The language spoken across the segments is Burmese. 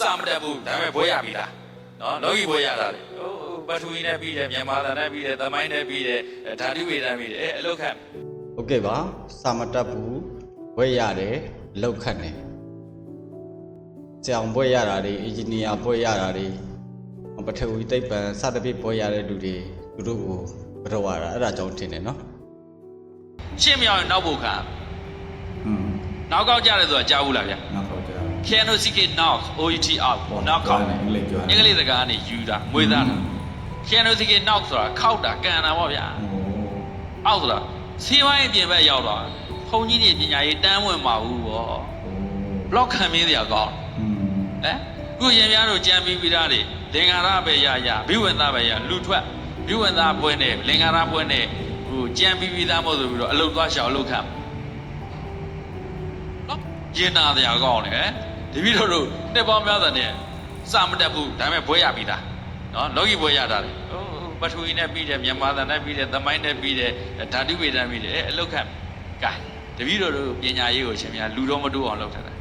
စာမတက်ဘူးဒါပေမဲ့ဘွဲရပြီလားနော်လောကီဘွဲရတာလေဟိုပထဝီနဲ့ပြီးတယ်မြန်မာသံနဲ့ပြီးတယ်သမိုင်းနဲ့ပြီးတယ်ဓာတုဝေဒနဲ့ပြီးတယ်အဲအလုတ်ခတ်ဟုတ်ကဲ့ပါစာမတက်ဘူးဘွဲရတယ်လောက်ခတ်နေကြောင်ဘွဲရတာတွေအင်ဂျင်နီယာဘွဲရတာတွေပထဝီသိပ္ပံစသဖြင့်ဘွဲရတဲ့လူတွေသူတို့ကိုဘတော်ရတာအဲ့ဒါကြောင့်ထင်တယ်နော်ရှင်းမြောင်ရင်နောက်ဖို့ခံอืมနောက်ကောက်ကြတယ်ဆိုတာကြားဘူးလားဗျာနောက်တော့ကြာ piano ck knock oet out နောက်ကောက်အင်္ဂလိပ်ပြောအင်္ဂလိပ်စကားကနေယူတာမွေးသားတာ piano ck knock ဆိုတာခောက်တာကန်တာပေါ့ဗျာဟိုအောက်ဆိုတာဆေးဝိုင်းအပြင်ဘက်ရောက်သွားဘုံကြီးတွေပညာရေးတန်းဝင်မှာဘူးပေါ့ဟိုဘလော့ခံမင်းစရာကောင်းอืมဟမ်ခုရင်ပြားတို့ကြံပြီးပြီးသားတွေလင်္ကာရပဲရရဘိဝန္တပဲရလူထွက်ဘိဝန္တပွဲနဲ့လင်္ကာရပွဲနဲ့ဟိုကြံပြီးပြီးသားမို့ဆိုပြီးတော့အလုတ်သွားရှောက်အလုတ်ခံနော်ရင်နာစရာကောင်းတယ် တပည့်တော်တို့နှစ်ပေါင်းများစွာနဲ့စာမတက်ဘူးဒါပေမဲ့ဘွဲရပြီးသားနော်လောကီဘွဲရတာလေဟိုပထဝီနဲ့ပြီးတယ်မြန်မာသံနဲ့ပြီးတယ်သမိုင်းနဲ့ပြီးတယ်ဓာတုဝေဒနဲ့ပြီးတယ်အဲအလုတ်ခံကဲတပည့်တော်တို့ပညာရေးကိုရှင်များလူတော်မတိုးအောင်လုပ်ထားတာ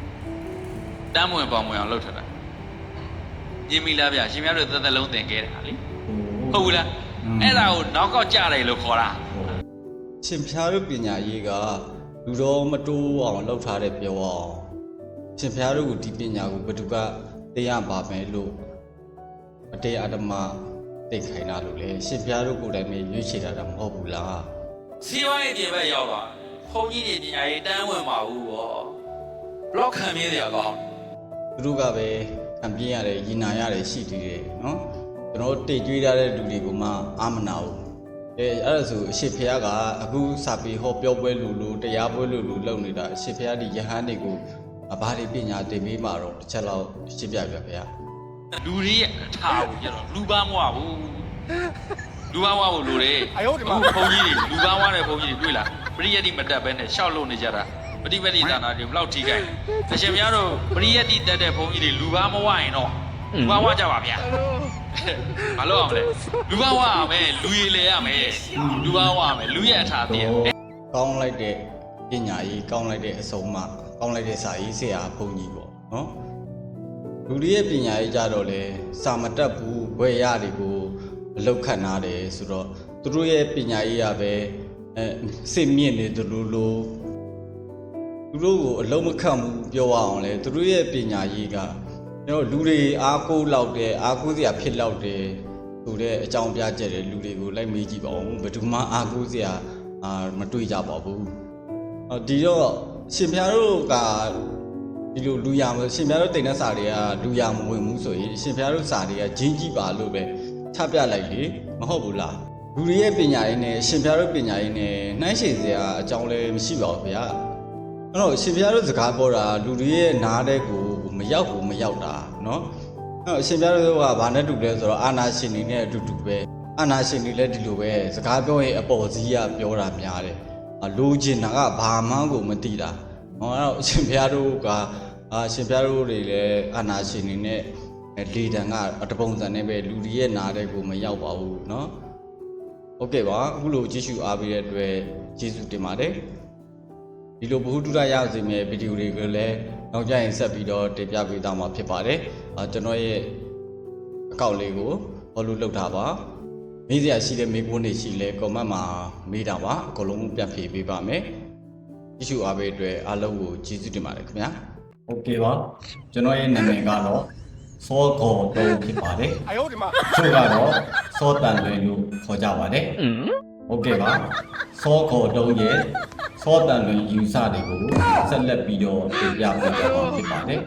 တမ်းမဝင်ပေါင်မဝင်အောင်လုပ်ထားတာပြင်းပြီလားဗျရှင်များတို့သက်သက်လုံးသင်ခဲ့တယ်ဟာလေဟုတ်ဘူးလားအဲ့ဒါကိုနောက်ကောက်ကြတယ်လို့ခေါ်တာရှင်ဖျားတို့ပညာရေးကလူတော်မတိုးအောင်လှုပ်ထားတဲ့ပြောအောင် ရှင်ဖျားတို့ကဒီပညာကိုဘယ်သူကသိရပါမယ်လို့အတေအဓမ္မသိခိုင်းတာလို့လေရှင်ဖျားတို့ကိုယ်တိုင်ပဲရွေးချယ်တာမဟုတ်ဘူးလားစီးပွားရေးပြင်ဘက်ရောက်သွားဘုံကြီးတွေပညာရေးတန်းဝင်ပါဘူးဗောဘလော့ခံမြဲစရာကောင်းသူတို့ကပဲခံပြင်းရတယ်ရင်နာရတယ်ရှိတည်တယ်နော်ကျွန်တော်တို့တိတ်ကြွေးထားတဲ့လူတွေကိုမှအာမနာဘူးအဲအဲ့ဒါဆိုအရှိဖျားကအခုစာပေဟောပြောပွဲလူလူတရားပွဲလူလူလုပ်နေတာအရှိဖျားဒီယဟန်တွေကို ဘာတွေပညာသင်ပေးမှာတော့တစ်ချက်လောက်ရှင်းပြပြဗျာလူတွေရဲ့အထားကိုကြတော့လူပန်းမွားဘူးလူပန်းမွားဖို့လိုတယ်အခုဘုံကြီးတွေလူပန်းမွားတဲ့ဘုံကြီးတွေတွေ့လားပရိယတ်တိမတက်ဘဲနဲ့ရှောက်လို့နေကြတာပฏิပတိသာနာတွေဘလောက်ထိခိုက်အရှင်များတို့ပရိယတ်တိတက်တဲ့ဘုံကြီးတွေလူပန်းမဝရင်တော့လူပန်းဝကြပါဗျာမလုပ်အောင်လေလူပန်းဝရမယ်လူရည်လေရမယ်လူပန်းဝရမယ်လူရဲ့အထာတည်းကောင်းလိုက်တဲ့ပညာရေးကောင်းလိုက်တဲ့အစုံအမ ကောင်းလိုက်တဲ့စာရေးဆရာဘုန်းကြီးပေါ့နော်လူတွေရဲ့ပညာရေးကြတော့လေစာမတက်ဘူးဘွဲရတွေကိုအလောက်ခတ်နာတယ်ဆိုတော့သူတို့ရဲ့ပညာရေးကပဲအဲစိတ်မြင့်နေတယ်လို့လို့သူတို့ကိုအလုံးမခတ်ဘူးပြောရအောင်လေသူတို့ရဲ့ပညာရေးကကျွန်တော်လူတွေအားကိုးလောက်တယ်အားကိုးစရာဖြစ်လောက်တယ်ဆိုတဲ့အကြောင်းပြချက်တယ်လူတွေကိုလိုက်မေးကြည့်ပါဦးဘယ်သူမှအားကိုးစရာအာမတွေ့ကြပါဘူးအော်ဒီတော့ ရှင်ပြားတို့ကဒီလိုလူရမရှင်ပြားတို့တိတ်တဲ့စာတွေကလူရမဝင်ဘူးဆိုရင်ရှင်ပြားတို့စာတွေကဂျင်းကြည့်ပါလို့ပဲချပြလိုက်လေမဟုတ်ဘူးလားလူတွေရဲ့ပညာရေးနဲ့ရှင်ပြားတို့ပညာရေးနဲ့နှိုင်းယှဉ်စရာအကြောင်းလည်းမရှိပါဘူးဗျာ အဲ့တော့ရှင်ပြားတို့စကားပြောတာလူတွေရဲ့နားတဲ့ကိုမရောက်ဘူးမရောက်တာเนาะအဲ့တော့ရှင်ပြားတို့ကဘာနဲ့တူလဲဆိုတော့အာနာရှင်နေနဲ့အတူတူပဲအာနာရှင်နေလည်းဒီလိုပဲစကားပြောရင်အပေါ်စီးကပြောတာများတယ်အ လိုချင်တာကဘာမှကိုမသိတာဟောအဲ့တော့ရှင်ပြားတို့ကအာရှင်ပြားတို့တွေလည်းအာနာရှင်နေနဲ့လေတံကတပုံစံနဲ့ပဲလူတွေရဲ့နားတဲ့ကိုမရောက်ပါဘူးเนาะဟုတ်ကဲ့ပါအခုလိုကြည့်ရှုအားပေးတဲ့အတွက်ကျေးဇူးတင်ပါတယ် ဒီလိုဘ ഹു တုဒရရစေမယ့်ဗီဒီယိုတွေကိုလည်းနောက်ကျရင်ဆက်ပြီးတော့တင်ပြပေးသွားမှာဖြစ်ပါတယ်။အာကျွန်တော်ရဲ့အကောင့်လေးကို follow လုပ်ထားပါ။ မေးစရာရှိတဲ့မေးခွန်းတွေရှိလဲကွန်မန့်မှာမေးတာပါအကုန်လုံးပြန်ဖြေပေးပါမယ်ကြည့်ရှုအားပေးအတွက်အားလုံးကိုကျေးဇူးတင်ပါတယ်ခင်ဗျာโอเคပါကျွန်တော်ရဲ့နာမည်ကတော့စောကောတုံးဖြစ်ပါတယ်အယောဒီမှာသူကတော့စောတန်လွင်လို့ခေါ်ကြပါတယ်โอเคပါစောကောတုံးရဲ့စောတန်လွင်ယူဆတွေကိုဆက်လက်ပြီးတော့ပြပြပေးတော့ဖြစ်ပါတယ်